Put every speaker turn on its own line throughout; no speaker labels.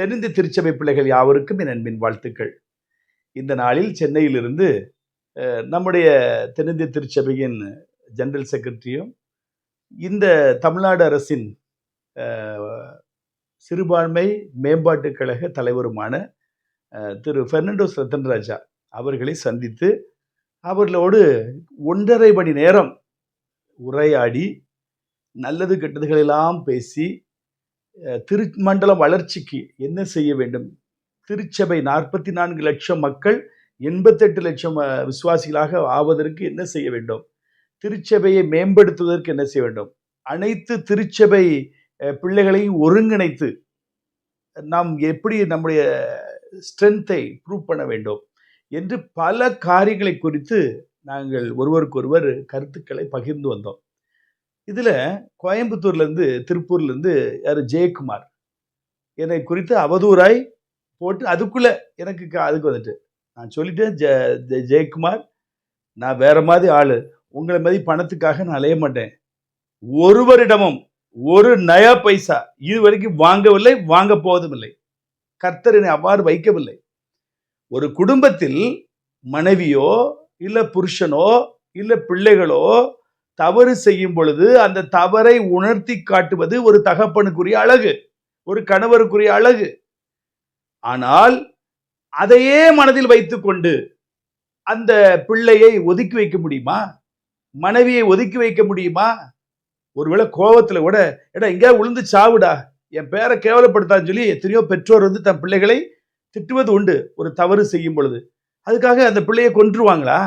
தென்னிந்திய திருச்சபை பிள்ளைகள் யாவருக்கும் என் அன்பின் வாழ்த்துக்கள். இந்த நாளில் சென்னையிலிருந்து நம்முடைய தென்னிந்திய திருச்சபையின் ஜெனரல் செக்ரட்டரியும் இந்த தமிழ்நாடு அரசின் சிறுபான்மை மேம்பாட்டுக் கழக தலைவருமான திரு பெர்னண்டோஸ் ரத்தன்ராஜா அவர்களை சந்தித்து அவர்களோடு ஒன்றரை மணி நேரம் உரையாடி நல்லது கெட்டதுகளெல்லாம் பேசி திருமண்டல வளர்ச்சிக்கு என்ன செய்ய வேண்டும்? திருச்சபை நாற்பத்தி நான்கு லட்சம் மக்கள் எண்பத்தெட்டு லட்சம் விசுவாசிகளாக ஆவதற்கு என்ன செய்ய வேண்டும்? திருச்சபையை மேம்படுத்துவதற்கு என்ன செய்ய வேண்டும்? அனைத்து திருச்சபை பிள்ளைகளையும் ஒருங்கிணைத்து நாம் எப்படி நம்முடைய ஸ்ட்ரென்த்தை ப்ரூவ் பண்ண வேண்டும்? என்று பல காரியங்களை குறித்து நாங்கள் ஒருவருக்கொருவர் கருத்துக்களை பகிர்ந்து வந்தோம். இதில் கோயம்புத்தூர்லேருந்து திருப்பூர்லேருந்து யார்? ஜெயக்குமார். என்னை குறித்து அவதூறாய் போட்டு அதுக்குள்ளே எனக்கு அதுக்கு வந்துட்டு. நான் சொல்லிட்டேன் ஜெ ஜெ- ஜெயக்குமார் நான் வேற மாதிரி ஆள். உங்களை மாதிரி பணத்துக்காக நான் அலைய மாட்டேன். ஒருவரிடமும் ஒரு நயா பைசா இது வரைக்கும் வாங்கவில்லை வாங்க போவதும் இல்லை. கர்த்தர் என்னை அவ்வாறு வைக்கவில்லை. ஒரு குடும்பத்தில் மனைவியோ இல்லை புருஷனோ இல்லை பிள்ளைகளோ தவறு செய்யும் பொழுது அந்த தவறை உணர்த்தி காட்டுவது ஒரு தகப்பனுக்குரிய அழகு ஒரு கணவருக்குரிய அழகு. ஆனால் அதையே மனதில் வைத்துக்கொண்டு அந்த பிள்ளையை ஒதுக்கி வைக்க முடியுமா? மனைவியை ஒதுக்கி வைக்க முடியுமா? ஒருவேளை கோபத்தில் கூட எடா எங்கேயா உளுந்து சாவுடா. என் பேரை கேவலப்படுத்தான்னு சொல்லி எத்தனையோ பெற்றோர் வந்து தன் பிள்ளைகளை திட்டுவது உண்டு ஒரு தவறு செய்யும் பொழுது. அதுக்காக அந்த பிள்ளையை கொன்றுவாங்களா?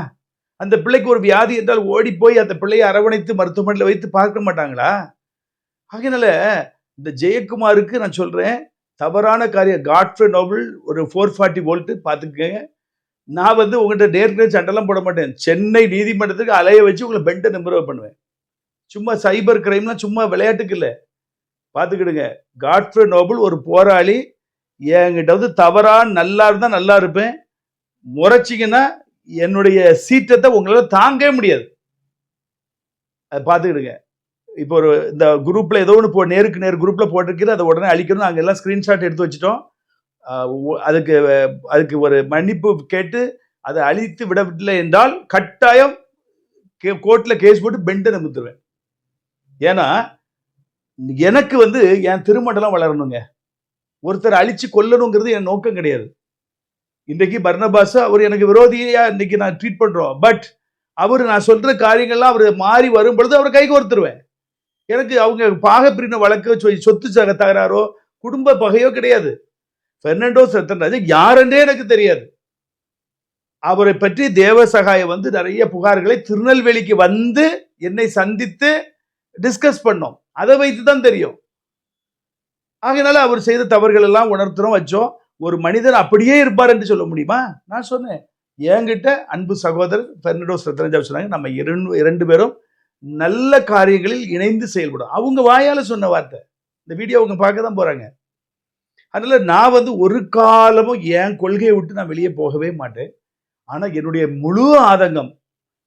அந்த பிள்ளைக்கு ஒரு வியாதி என்றால் ஓடி போய் அந்த பிள்ளையை அரவணைத்து மருத்துவமனையில் வைத்து பார்க்க மாட்டாங்களா? ஆகையினால இந்த ஜெயக்குமாருக்கு நான் சொல்கிறேன் தவறான காரியம். காட்ஃப்ரே நோபல் ஒரு ஃபோர் ஃபார்ட்டி வோல்ட்டு பார்த்துக்கங்க. நான் வந்து உங்கள்கிட்ட நேர்கிற சண்டெல்லாம் போட மாட்டேன். சென்னை நீதிமன்றத்துக்கு அலைய வச்சு உங்களை பெண்டை நிம்பரவு பண்ணுவேன். சும்மா சைபர் கிரைம்லாம் சும்மா விளையாட்டுக்கு இல்லை. பார்த்துக்கிடுங்க. காட்ஃப்ரே நோபல் ஒரு போராளி. என்கிட்ட வந்து தவறாக நல்லா இருந்தால் நல்லா இருப்பேன். முறைச்சிங்கன்னா என்னுடைய சீற்றத்தை உங்களால் தாங்கவே முடியாது. அதை பார்த்துக்கிடுங்க. இப்போ ஒரு இந்த குரூப்பில் ஏதோ ஒன்று போ நேருக்கு நேர் குரூப்பில் போட்டிருக்கிறது அதை உடனே அழிக்கணும். நாங்கள் எல்லாம் ஸ்க்ரீன்ஷாட் எடுத்து வச்சிட்டோம். அதுக்கு அதுக்கு ஒரு மன்னிப்பு கேட்டு அதை அழித்து விடவில்லை என்றால் கட்டாயம் கோர்ட்டில் கேஸ் போட்டு பெண்டை நிமித்துருவேன் ஏன்னா எனக்கு வந்து என் திருமண்டலம் வளரணுங்க. ஒருத்தர் அழித்து கொல்லணுங்கிறது என் நோக்கம் கிடையாது. இன்றைக்கு பர்ணபாஸ் அவர் எனக்கு விரோதியா இன்னைக்கு நான் ட்ரீட் பண்றோம். பட் அவர் நான் சொல்ற காரியங்கள்லாம் அவர் மாறி வரும் பொழுது அவர் கை கோர்த்துருவேன் எனக்கு அவங்க பாகப்பிரின வழக்கு சொ- சொத்து சக தகராறோ குடும்ப பகையோ கிடையாது. பெர்னண்டோ சத்தன்ராஜ் யாருன்றே எனக்கு தெரியாது. அவரை பற்றி தேவ சகாயம் வந்து நிறைய புகார்களை திருநெல்வேலிக்கு வந்து என்னை சந்தித்து டிஸ்கஸ் பண்ணோம். அதை வைத்து தான் தெரியும். ஆகையினால அவர் செய்த தவறுகள் எல்லாம் உணர்த்துறோம் வச்சோம். ஒரு மனிதர் அப்படியே இருப்பார் என்று சொல்ல முடியுமா? நான் சொன்னேன். என்கிட்ட அன்பு சகோதரர் பெர்னடோஸ் ரத்னஜா சொன்னாங்க நம்ம இரண்டு இரண்டு பேரும் நல்ல காரியங்களில் இணைந்து செயல்படும். அவங்க வாயால் சொன்ன வார்த்தை. இந்த வீடியோ அவங்க பார்க்க தான் போகிறாங்க அதனால் நான் வந்து ஒரு காலமும் என் கொள்கையை விட்டு நான் வெளியே போகவே மாட்டேன். ஆனால் என்னுடைய முழு ஆதங்கம்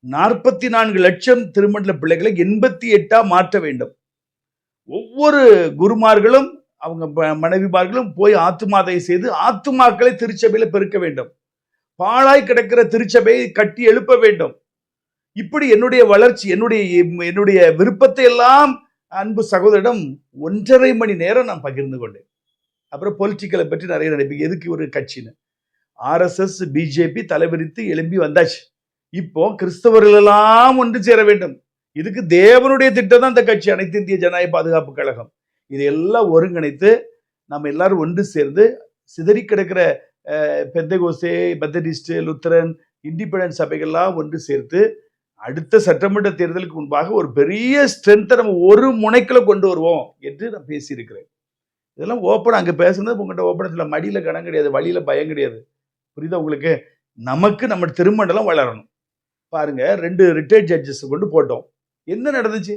நாற்பத்தி நான்கு லட்சம் திருமண்டல பிள்ளைகளை எண்பத்தி எட்டாக மாற்ற வேண்டும். ஒவ்வொரு குருமார்களும் அவங்க ப- மனைவிமார்களும் போய் ஆத்துமாதை செய்து ஆத்துமாக்களை திருச்சபையில் பெருக்க வேண்டும். பாழாய் கிடக்கிற திருச்சபையை கட்டி எழுப்ப வேண்டும். இப்படி என்னுடைய வளர்ச்சி என்னுடைய என்னுடைய விருப்பத்தை எல்லாம் அன்பு சகோதரிடம் ஒன்றரை மணி நேரம் நான் பகிர்ந்து கொண்டேன். அப்புறம் பொலிட்டிக்கலை பற்றி நிறைய நினைப்பேன். எதுக்கு ஒரு கட்சின்னு? ஆர்எஸ்எஸ் பிஜேபி தலைவிரித்து எழும்பி வந்தாச்சு. இப்போ கிறிஸ்தவர்கள் எல்லாம் ஒன்று சேர வேண்டும். இதுக்கு தேவனுடைய திட்டம் தான் இந்த கட்சி. அனைத்து இந்திய ஜனநாயக பாதுகாப்பு கழகம். இதையெல்லாம் ஒருங்கிணைத்து நம்ம எல்லாரும் ஒன்று சேர்ந்து சிதறி கிடக்கிற பெந்தகோசே மெத்தடிஸ்ட் லுத்தரன் இண்டிபெண்டன்ஸ் சபைகள்லாம் ஒன்று சேர்த்து அடுத்த சட்டமன்ற தேர்தலுக்கு முன்பாக ஒரு பெரிய ஸ்ட்ரென்த்தை நம்ம ஒரு முனைக்குள்ள கொண்டு வருவோம் என்று நான் பேசியிருக்கிறேன். இதெல்லாம் ஓப்பன் அங்கே பேசுனது உங்கள்கிட்ட ஓப்பனத்தில் மடியில் கடன் கிடையாது வழியில் பயம் கிடையாது. புரியுதா உங்களுக்கு? நமக்கு நம்ம திருமண்டலம் வளரணும். பாருங்க ரெண்டு ரிட்டையர்ட் ஜட்ஜஸ் கொண்டு போட்டோம். என்ன நடந்துச்சு?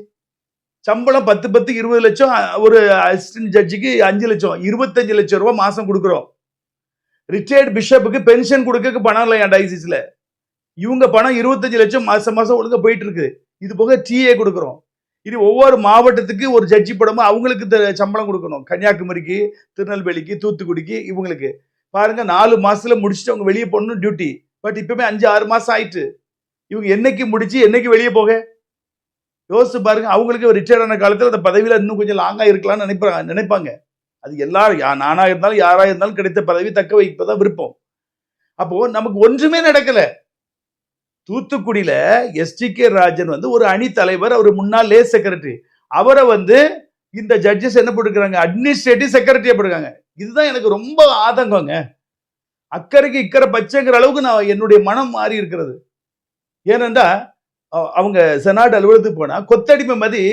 சம்பளம் பத்து பத்து இருபது லட்சம் ஒரு அசிஸ்டன்ட் ஜட்ஜுக்கு அஞ்சு லட்சம் இருபத்தஞ்சு லட்சம் ரூபா மாசம் கொடுக்குறோம். ரிட்டையர்ட் பிஷப்புக்கு பென்ஷன் கொடுக்க பணம் இல்லை என் டயசிஸ்ல இவங்க பணம் இருபத்தஞ்சு லட்சம் மாசம் மாசம் ஒழுங்காக போயிட்டு இருக்கு இது போக டிஏ கொடுக்குறோம். இது ஒவ்வொரு மாவட்டத்துக்கு ஒரு ஜட்ஜி படமும் அவங்களுக்கு த- சம்பளம் கொடுக்கணும். கன்னியாகுமரிக்கு திருநெல்வேலிக்கு தூத்துக்குடிக்கு இவங்களுக்கு. பாருங்க நாலு மாசத்துல முடிச்சுட்டு அவங்க வெளியே போகணும் டியூட்டி பட் இப்பவுமே அஞ்சு ஆறு மாசம் ஆயிட்டு. இவங்க என்னைக்கு முடிச்சு என்னைக்கு வெளியே போக? யோசிச்சு பாருங்க அவங்களுக்கு ரிட்டையர்ட் ஆன அந்த பதவியில் இன்னும் கொஞ்சம் லாங்காக இருக்கலாம்னு நினைப்பாங்க நினைப்பாங்க. அது எல்லாரும் யா- இருந்தாலும் யாராக இருந்தாலும் கிடைத்த பதவி தக்க வைப்பதான் விருப்பம். அப்போ நமக்கு ஒன்றுமே நடக்கலை. தூத்துக்குடியில் எஸ்டி கே ராஜன் வந்து ஒரு அணி தலைவர் அவர் முன்னாள் லே செக்ரட்டரி அவரை வந்து இந்த ஜட்ஜஸ் என்ன போட்டுக்கிறாங்க அட்மினிஸ்ட்ரேட்டிவ் செக்ரட்டரியா போட்டுருக்காங்க. இதுதான் எனக்கு ரொம்ப ஆதங்கங்க. அக்கறைக்கு இக்கறை பச்சைங்கிற அளவுக்கு நான் என்னுடைய மனம் மாறி இருக்கிறது. ஏனென்றா அவங்க செனாட் அலுவலகத்துக்கு போனால் கொத்தடிமை மதி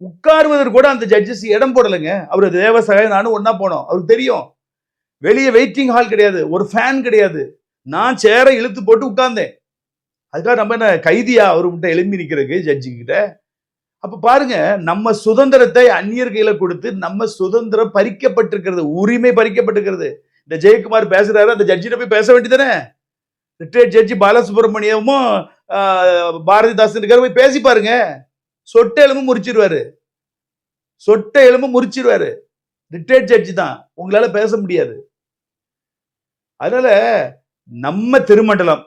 உட்காருவதற்கு கூட அந்த ஜட்ஜஸ் இடம் போடலைங்க. அவர் தேவசகாய் நானும் ஒன்றா போனோம். அவருக்கு தெரியும். வெளியே வெயிட்டிங் ஹால் கிடையாது. ஒரு ஃபேன் கிடையாது. நான் சேரை இழுத்து போட்டு உட்கார்ந்தேன். அதுக்காக நம்ம என்ன கைதியா அவர்கிட்ட எழும்பி நிற்கிறதுக்கு ஜட்ஜு கிட்ட? அப்போ பாருங்க நம்ம சுதந்திரத்தை அந்நியர் கையில் கொடுத்து நம்ம சுதந்திரம் பறிக்கப்பட்டிருக்கிறது உரிமை பறிக்கப்பட்டிருக்கிறது. இந்த ஜெயக்குமார் பேசுறாரு அந்த ஜட்ஜிட்ட போய் பேச வேண்டியதானே ரிட்டையர்ட் ஜட்ஜி பாலசுப்ரமணியமும் பாரதிதாசன் இருக்காரு போய் பேசி பாருங்க. சொட்டை எலும்பு முறிச்சிருவாரு. சொட்டை எலும்பு முறிச்சிருவாரு. ரிட்டையர்ட் ஜட்ஜி தான். உங்களால பேச முடியாது. அதனால நம்ம திருமண்டலம்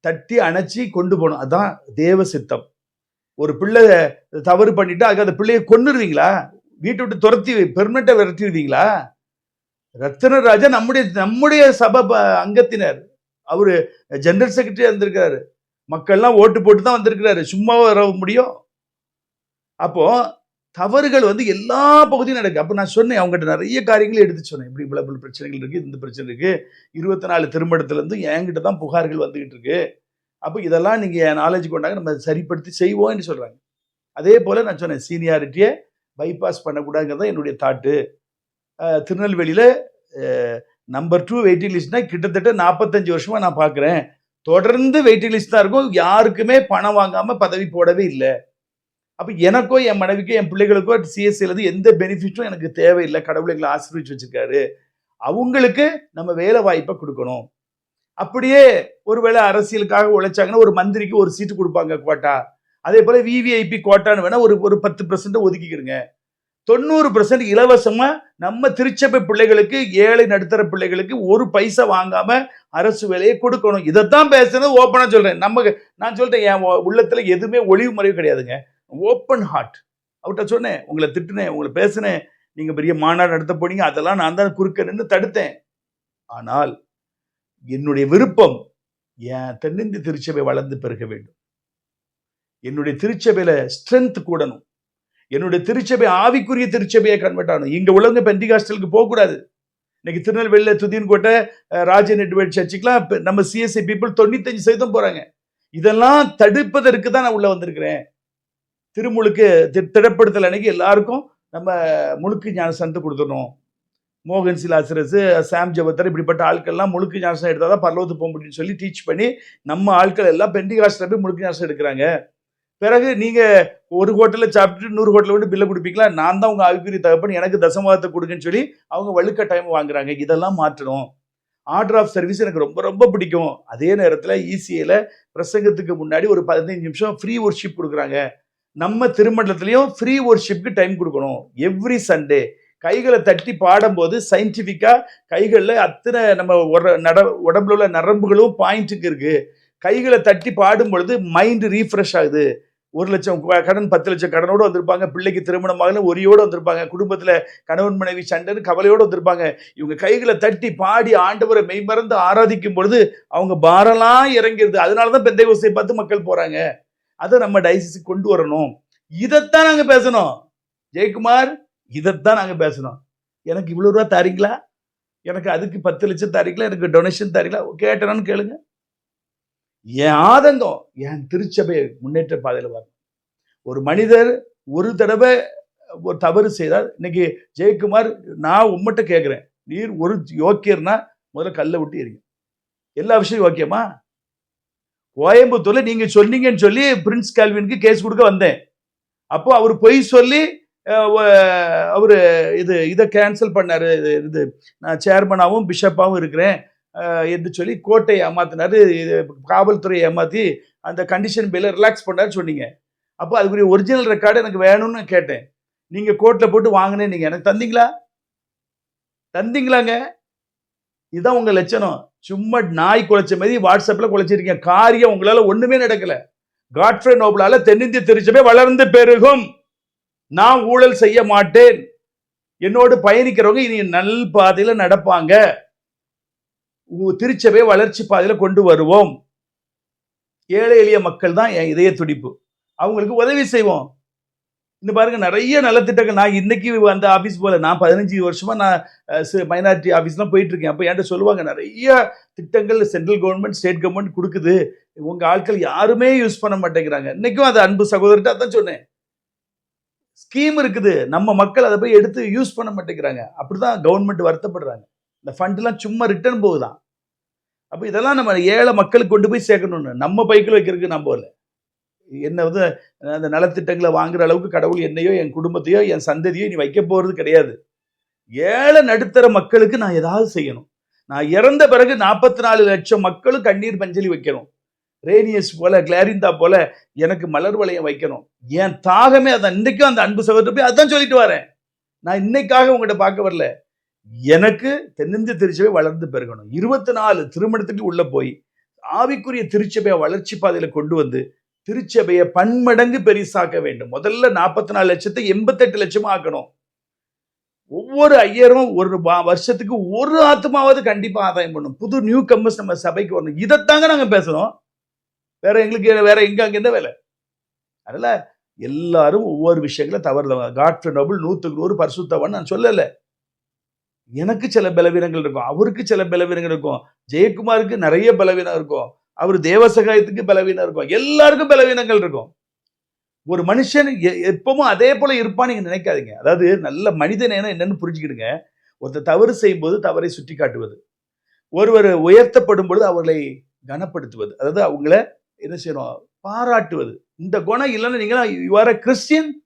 தட்டி அணைச்சி கொண்டு போகணும். அதுதான் தேவ சித்தம். ஒரு பிள்ளை தவறு பண்ணிட்டா அதுக்கு அந்த பிள்ளையை கொன்னுருவீங்களா? வீட்டை விட்டு துரத்தி பெர்மனண்டா விரட்டிடுவீங்களா ரத்தனராஜா நம்முடைய நம்முடைய சபை ப- அங்கத்தினர். அவர் ஜெனரல் செக்ரட்டரி வந்திருக்காரு மக்கள்லாம் ஓட்டு போட்டு தான் வந்திருக்கிறாரு. சும்மாவும் வர முடியும்? அப்போ தவறுகள் வந்து எல்லா பகுதியும் நடக்குது அப்போ நான் சொன்னேன் அவங்ககிட்ட நிறைய காரியங்களை எடுத்து சொன்னேன். இப்படி இவ்வளவு பிரச்சனைகள் இருக்குது இந்த பிரச்சனை இருக்குது இருபத்தி நாலு திருமணத்துலேருந்து என்கிட்ட தான் புகார்கள் வந்துக்கிட்டு இருக்கு. அப்போ இதெல்லாம் நீங்கள் என் நாலேஜ் கொண்டாங்க நம்ம சரிப்படுத்தி செய்வோம்னு சொல்கிறாங்க அதே போல் நான் சொன்னேன் சீனியாரிட்டியை பைபாஸ் பண்ணக்கூடாதுங்கிறது தான் என்னுடைய தாட்டு திருநெல்வேலியில் நம்பர் டூ வெயிட்டிங் லிஸ்ட்னா கிட்டத்தட்ட நாற்பத்தஞ்சு வருஷமா நான் பார்க்குறேன் தொடர்ந்து வெயிட்டிங் லிஸ்ட் தான் இருக்கும். யாருக்குமே பணம் வாங்காமல் பதவி போடவே இல்லை. அப்போ எனக்கோ என் மனைவிக்கோ என் பிள்ளைகளுக்கோ சிஎஸ்சிலேருந்து எந்த பெனிஃபிட்டும் எனக்கு தேவையில்லை. கடவுள் எங்களை ஆசீர்வதிச்சு வச்சுருக்காரு. அவங்களுக்கு நம்ம வேலை வாய்ப்பை கொடுக்கணும். அப்படியே ஒருவேளை அரசியலுக்காக உழைச்சாங்கன்னா ஒரு மந்திரிக்கு ஒரு சீட்டு கொடுப்பாங்க கோட்டா அதே போல் விவிஐபி கோட்டான்னு வேணால் ஒரு ஒரு பத்து பர்சன்ட் ஒதுக்கிக்கிடுங்க. தொண்ணூறு பர்சன்ட் இலவசமாக நம்ம திருச்சபை பிள்ளைகளுக்கு ஏழை நடுத்தர பிள்ளைகளுக்கு ஒரு பைசா வாங்காம அரசு வேலையை கொடுக்கணும். இதைத்தான் பேசுறது ஓப்பனாக சொல்கிறேன் நம்ம நான் சொல்றேன் என் உள்ளத்தில் எதுவுமே ஒளிவு மறைவு கிடையாதுங்க. ஓப்பன் ஹார்ட் அவர்கிட்ட சொன்னேன் உங்களை திட்டுனேன் உங்களை பேசினேன். நீங்கள் பெரிய மாநாடு நடத்த போனீங்க அதெல்லாம் நான் தான் குறுக்க நின்று தடுத்தேன். ஆனால் என்னுடைய விருப்பம் என் தென்னிந்திய திருச்சபை வளர்ந்து பெருக வேண்டும். என்னுடைய திருச்சபையில் ஸ்ட்ரென்த் கூடணும். என்னுடைய திருச்சபை ஆவிக்குரிய திருச்சபையை கன்வெர்ட் ஆகணும் இங்கே உள்ளவங்க பெண்டிகாஸ்டலுக்கு போகக்கூடாது. இன்னைக்கு திருநெல்வேலியில் துதியன்கோட்டை ராஜன் எட்வேட் சர்ச்சுக்கெலாம் நம்ம சிஎஸ்சி பீப்புள் தொண்ணூத்தஞ்சு சதவீதம் போகிறாங்க இதெல்லாம் தடுப்பதற்கு தான் நான் உள்ளே வந்திருக்கிறேன். திருமுழுக்கு தி- திடப்படுத்தல் அன்னைக்கு எல்லாருக்கும் நம்ம முழுக்கு ஞானசனத்தை கொடுத்துடணும். மோகன் சிலாசரஸ் சாம் ஜபத்தர் இப்படிப்பட்ட ஆட்கள்லாம் முழுக்கு ஞானசனம் எடுத்தால் தான் பரலோகத்து போக முடியும்னு சொல்லி டீச் பண்ணி நம்ம ஆட்கள் எல்லாம் பெண்டிகாஸ்டில் போய் முழுக்கு ஞானசனம் எடுக்கிறாங்க. பிறகு நீங்க ஒரு ஹோட்டல்ல சாப்பிட்டுட்டு நூறு ஹோட்டலில் விட்டு பில்லை கொடுப்பீங்களா? நான் தான் உங்க ஆவிக்குரிய தகப்பன். எனக்கு தசமவாதத்தை கொடுங்கன்னு சொல்லி அவங்க வழுக்க டைம் வாங்குறாங்க. இதெல்லாம் மாற்றணும். ஆர்டர் ஆஃப் சர்வீஸ் எனக்கு ரொம்ப ரொம்ப பிடிக்கும். அதே நேரத்தில் இசிஏல பிரசங்கத்துக்கு முன்னாடி ஒரு பதினைஞ்சு நிமிஷம் ஃப்ரீ ஒர்ஷிப் கொடுக்குறாங்க. நம்ம திருமண்டலத்திலையும் ஃப்ரீ ஒர்ஷிப்க்கு டைம் கொடுக்கணும். எவ்ரி சண்டே கைகளை தட்டி பாடும்போது சயின்டிஃபிக்காக கைகளில் அத்தனை நம்ம நட உடம்புல உள்ள நரம்புகளும் பாயிண்ட்டுக்கு இருக்குது கைகளை தட்டி பாடும் பொழுது மைண்டு ரீஃப்ரெஷ் ஆகுது. ஒரு லட்சம் கடன் பத்து லட்சம் கடனோடு வந்திருப்பாங்க. பிள்ளைக்கு திருமணமாக ஒரியோடு வந்திருப்பாங்க. குடும்பத்தில் கணவன் மனைவி சண்டைன்னு கவலையோடு வந்திருப்பாங்க. இவங்க கைகளை தட்டி பாடி ஆண்டவரை மெய்மறந்து ஆராதிக்கும் பொழுது அவங்க பாரலாம் இறங்கிருது. அதனால தான் பெந்தை ஓசையை பார்த்து மக்கள் போகிறாங்க அதை நம்ம டைசிஸுக்கு கொண்டு வரணும். இதைத்தான் நாங்கள் பேசணும். ஜெயக்குமார் இதைத்தான் நாங்கள் பேசணும். எனக்கு இவ்வளோ ரூபா தாரீங்களா? எனக்கு அதுக்கு பத்து லட்சம் தாரீங்களா? எனக்கு டொனேஷன் தாரீங்களா? கேட்டனான்னு கேளுங்க. என் ஆதங்கம் என் திருச்சபை முன்னேற்ற பாதையில் வரும். ஒரு மனிதர் ஒரு தடவை ஒரு தவறு செய்தால் இன்னைக்கு ஜெயக்குமார் நான் உம்மட்ட கேட்குறேன் நீர் ஒரு யோக்கியர்னா முதல்ல கல்லை விட்டு எறிங்க எல்லா விஷயம் ஓகேமா கோயம்புத்தூர்ல நீங்க சொன்னீங்கன்னு சொல்லி பிரின்ஸ் கால்வினுக்கு கேஸ் கொடுக்க வந்தேன். அப்போ அவர் பொய் சொல்லி அவர் இது இதை கேன்சல் பண்ணார். இது இது நான் சேர்மனாகவும் பிஷப்பாகவும் இருக்கிறேன். என்று சொல்லி கோர்ட்டை ஏமாத்தினாரு. இது காவல்துறையை ஏமாத்தி அந்த கண்டிஷன் பேல ரிலாக்ஸ் பண்ணாரு சொன்னீங்க. அப்போ அதுக்குரிய ஒரிஜினல் ரெக்கார்டு எனக்கு வேணும்னு கேட்டேன். நீங்க கோர்ட்ல போட்டு வாங்கினேன் நீங்க எனக்கு தந்தீங்களா? தந்தீங்களாங்க? இதுதான் உங்க லட்சணம். சும்மா நாய் குலைச்ச மாதிரி வாட்ஸ்அப்ல குலைச்சிருக்கீங்க. காரியம் உங்களால ஒண்ணுமே நடக்கல. காட்ஃப்ரே நோபலால தென்னிந்திய திருச்சபை வளர்ந்து பெருகும். நான் ஊழல் செய்ய மாட்டேன். என்னோடு பயணிக்கிறவங்க இனி நல் பாதையில நடப்பாங்க. உ- திருச்சபை வளர்ச்சி பாதையில் கொண்டு வருவோம். ஏழை எளிய மக்கள் தான் என் இதய துடிப்பு. அவங்களுக்கு உதவி செய்வோம். இந்த பாருங்க நிறைய நலத்திட்டங்கள் நான் இன்னைக்கு அந்த ஆஃபீஸ் போல நான் பதினஞ்சு வருஷமா நான் மைனாரிட்டி ஆஃபீஸ்லாம் போயிட்டு இருக்கேன் அப்போ என்கிட்ட சொல்லுவாங்க நிறைய திட்டங்கள் சென்ட்ரல் கவர்மெண்ட் ஸ்டேட் கவர்மெண்ட் கொடுக்குது. உங்க ஆட்கள் யாருமே யூஸ் பண்ண மாட்டேங்கிறாங்க. இன்னைக்கும் அது அன்பு சகோதரர்கிட்ட அதான் சொன்னேன். ஸ்கீம் இருக்குது. நம்ம மக்கள் அதை போய் எடுத்து யூஸ் பண்ண மாட்டேங்கிறாங்க. அப்படிதான் கவர்மெண்ட் வருத்தப்படுறாங்க. இந்த ஃபண்ட்லாம் சும்மா ரிட்டர்ன் போகுதான். அப்போ இதெல்லாம் நம்ம ஏழை மக்களுக்கு கொண்டு போய் சேர்க்கணும்னு. நம்ம பைக்கில் வைக்கிறதுக்கு நம்ம இல்லை என்ன வந்து அந்த நலத்திட்டங்களை வாங்குற அளவுக்கு கடவுள் என்னையோ என் குடும்பத்தையோ என் சந்ததியோ நீ வைக்க போகிறது கிடையாது. ஏழை நடுத்தர மக்களுக்கு நான் ஏதாவது செய்யணும். நான் இறந்த பிறகு நாற்பத்தி நாலு லட்சம் மக்களும் கண்ணீர் பஞ்சலி வைக்கணும். ரேனியஸ் போல கிளாரிந்தா போல எனக்கு மலர் வளையம் வைக்கணும். என் தாகமே அதை இன்னைக்கும் அந்த அன்பு சகோதரர் போய் அதான் சொல்லிட்டு வரேன். நான் இன்னைக்காக உங்கள்கிட்ட பார்க்க வரல. எனக்கு தென்னிந்திய திருச்சபை வளர்ந்து பெருகணும். இருபத்தி நாலு திருமணத்துக்கு உள்ள போய் ஆவிக்குரிய திருச்சபையை வளர்ச்சி பாதையில் கொண்டு வந்து திருச்சபையை பன்மடங்கு பெரிசாக்க வேண்டும். முதல்ல நாற்பத்தி நாலு லட்சத்தை எண்பத்தெட்டு லட்சமா ஆக்கணும். ஒவ்வொரு ஐயரும் ஒரு வருஷத்துக்கு ஒரு ஆத்மாவது கண்டிப்பாக ஆதாயம் பண்ணும் புது நியூ கம்பஸ் நம்ம சபைக்கு வரணும். இதைத்தாங்க நாங்கள் பேசணும். வேற எங்களுக்கு வேற எங்க அங்கே எந்த வேலை? அதனால எல்லாரும் ஒவ்வொரு விஷயங்களும் தவறுதவங்க காட் நோபல் நூத்துக்கு நூறு பரிசுத்தவன் நான் சொல்லலை. எனக்கு சில பலவீனங்கள் இருக்கும். அவருக்கு சில பலவீனங்கள் இருக்கும். ஜெயக்குமாருக்கு நிறைய பலவீனம் இருக்கும். அவர் தேவசகாயத்துக்கு பலவீனம் இருக்கும். எல்லாருக்கும் பலவீனங்கள் இருக்கும். ஒரு மனுஷன் எ- எப்பவும் அதே போல இருப்பான்னு நீங்க நினைக்காதீங்க. அதாவது நல்ல மனித நேரம் என்னன்னு புரிஞ்சுக்கிடுங்க. ஒருத்தர் தவறு செய்யும்போது தவறை சுட்டி காட்டுவது ஒருவர் உயர்த்தப்படும் பொழுது அவர்களை கனப்படுத்துவது. அதாவது அவங்கள என்ன செய்யணும்? பாராட்டுவது. இந்த குணம் இல்லைன்னா நீங்களா யூ ஆர் கிறிஸ்டியன்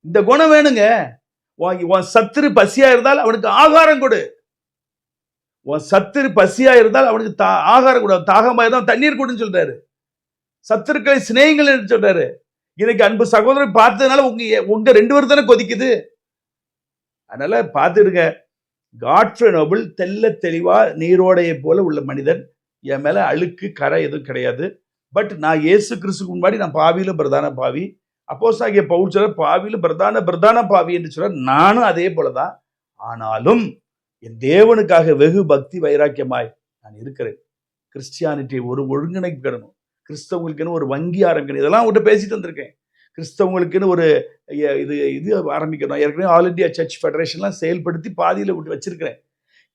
இந்த குணம் வேணுங்க. உன் உன் சத்துரு பசியா இருந்தால் அவனுக்கு ஆகாரம் கொடு. உன் சத்துரு பசியா இருந்தால் அவனுக்கு தா- ஆகாரம் கொடு. தாகமா இருந்தால் தண்ணீர் கொடுன்னு சொல்றாரு. சத்துருக்களை சிநேகங்கள் என்று சொல்றாரு. இன்னைக்கு அன்பு சகோதரன் பார்த்ததுனால உங்க உங்க ரெண்டு பேரும் தானே கொதிக்குது. அதனால பார்த்துடுங்க. காட்ஃப்ரே நோபல் தெல்ல தெளிவா நீரோடையை போல உள்ள மனிதன். என் மேல அழுக்கு கரை எதுவும் கிடையாது. பட் நான் இயேசு கிறிஸ்துக்கு முன்னாடி நான் பாவியில பிரதான பாவி. அப்போஸ் ஆகிய பவுல் சொல்ற பாவியில் பிரதான பிரதான பாவி என்று சொல்ற நானும் அதே போலதான். ஆனாலும் என் தேவனுக்காக வெகு பக்தி வைராக்கியமாய் நான் இருக்கிறேன். கிறிஸ்டியானிட்டி ஒரு ஒருங்கிணைக்கணும் கிறிஸ்தவங்களுக்குன்னு ஒரு வங்கி ஆரம்பிக்கணும். இதெல்லாம் உங்கள்கிட்ட பேசி வந்திருக்கேன். கிறிஸ்தவங்களுக்குன்னு ஒரு இது இது ஆரம்பிக்கணும். ஏற்கனவே ஆல் இந்தியா சர்ச் ஃபெடரேஷன்லாம் செயல்படுத்தி பாதியில் விட்டு வச்சிருக்கிறேன்.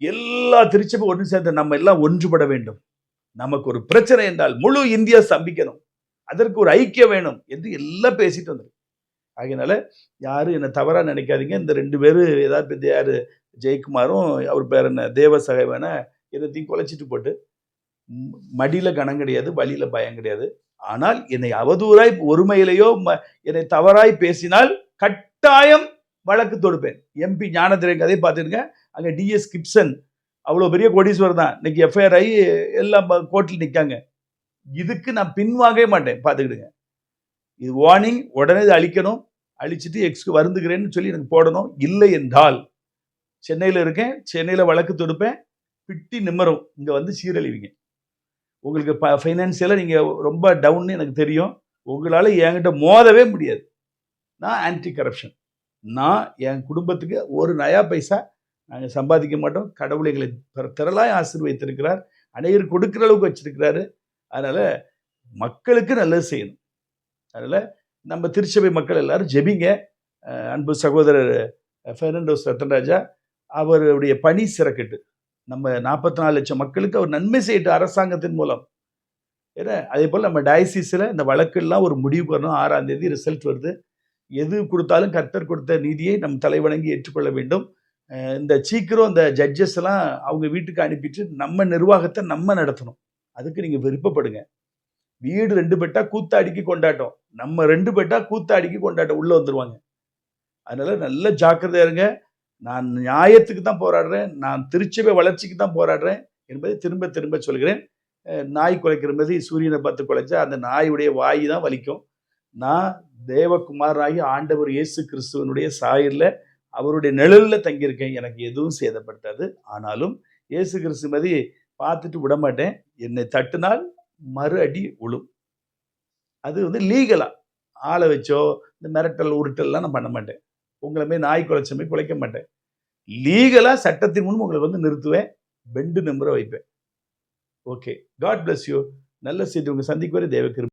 எல்லா திருச்சபை ஒன்று சேர்ந்த நம்ம எல்லாம் ஒன்றுபட வேண்டும். நமக்கு ஒரு பிரச்சனை என்றால் முழு இந்தியா சம்பிக்கணும் அதற்கு ஒரு ஐக்கியம் வேணும் என்று எல்லாம் பேசிட்டு வந்திருக்கேன் ஆகையினால யாரும் என்னை தவறாக நினைக்காதீங்க. இந்த ரெண்டு பேரும் ஏதாவது யார் ஜெயக்குமாரும் அவர் பேர் என்ன தேவ சகைவன எல்லாத்தையும் குலைச்சிட்டு போட்டு மடியில் கணம் கனம் கிடையாது வழியில் பயம் கிடையாது. ஆனால் என்னை அவதூறாய் ஒருமையிலேயோ ம- என்னை தவறாய் பேசினால் கட்டாயம் வழக்கு தொடுப்பேன். எம்பி ஞானதிரன் கதையை பார்த்துருங்க அங்கே டிஎஸ் கிப்சன் அவ்வளோ பெரிய கோடீஸ்வரர் தான். இன்னைக்கு எஃப்ஐஆர் ஆகி எல்லாம் கோர்ட்டில் நிற்காங்க இதுக்கு நான் பின்வாங்கவே மாட்டேன். பார்த்துக்கிடுங்க. இது வார்னிங் உடனே இதை அழிக்கணும். அழிச்சிட்டு எக்ஸ்க்கு வருந்துக்கிறேன்னு சொல்லி எனக்கு போடணும். இல்லை என்றால் சென்னையில் இருக்கேன். சென்னையில் வழக்கு தொடுப்பேன். பிட்டி நிம்மரும். இங்கே வந்து சீரழிவிங்க. உங்களுக்கு ப ஃபைனான்சியலாக நீங்கள் ரொம்ப டவுன்னு எனக்கு தெரியும். உங்களால் என்கிட்ட மோதவே முடியாது. நான் ஆன்டி கரப்ஷன் நான் என் குடும்பத்துக்கு ஒரு நயா பைசா நாங்கள் சம்பாதிக்க மாட்டோம். கடவுள் எங்களை திரளாய் ஆசீர்வதித்திருக்கிறார். அனைவரும் கொடுக்குற அளவுக்கு வச்சிருக்கிறாரு. அதனால் மக்களுக்கு நல்லது செய்யணும். அதனால் நம்ம திருச்சபை மக்கள் எல்லாரும் ஜெபிங்க. அன்பு சகோதரர் ஃபெர்னாண்டோஸ் ரத்தன்ராஜா அவருடைய பணி சிறக்கட்டு. நம்ம நாற்பத்தி நாலு லட்சம் மக்களுக்கு அவர் நன்மை செய்யட்டும் அரசாங்கத்தின் மூலம். ஏன்னா அதே போல் நம்ம டயசிஸில் இந்த வழக்கெல்லாம் ஒரு முடிவு வரணும் ஆறாம் தேதி ரிசல்ட் வருது. எது கொடுத்தாலும் கர்த்தர் கொடுத்த நீதியை நம் தலைவணங்கி ஏற்றுக்கொள்ள வேண்டும். இந்த சீக்கிரம் இந்த ஜட்ஜஸ் எல்லாம் அவங்க வீட்டுக்கு அனுப்பிட்டு நம்ம நிர்வாகத்தை நம்ம நடத்தணும். அதுக்கு நீங்கள் விருப்பப்படுங்க. வீடு ரெண்டு பெட்டா கூத்தாடிக்கு கொண்டாட்டம். நம்ம ரெண்டு பெட்டா கூத்தாடிக்கு கொண்டாட்டம். உள்ளே வந்துடுவாங்க அதனால நல்ல ஜாக்கிரதையா இருங்க. நான் நியாயத்துக்கு தான் போராடுறேன். நான் திருச்சபை வளர்ச்சிக்கு தான் போராடுறேன் என்பதை திரும்ப திரும்ப சொல்கிறேன். நாய் குலைக்கிற மாதிரி சூரியனை பார்த்து குலைச்சா அந்த நாயுடைய வாய் தான் வலிக்கும். நான் தேவகுமாராகி ஆண்டவர் இயேசு கிறிஸ்துவனுடைய சாயலில் அவருடைய நிழலில் தங்கியிருக்கேன். எனக்கு எதுவும் சேதப்படுத்தாது ஆனாலும் இயேசு கிறிஸ்து மாதிரி பார்த்துட்டு விட மாட்டேன் என்னை தட்டினால் மறு அடி உழும் அது வந்து லீகலாக ஆளை வச்சோ இந்த மிரட்டல் உருட்டல்லாம் நான் பண்ண மாட்டேன். உங்களை போய் நாய் குலைச்சமே குலைக்க மாட்டேன். லீகலாக சட்டத்தின் முன் உங்களை வந்து நிறுத்துவேன். பெண்டு நம்பரை வைப்பேன். ஓகே காட் பிளஸ் யூ நல்ல செய்தி உங்கள் சந்திக்கு வரை தேவக்கிருப்பு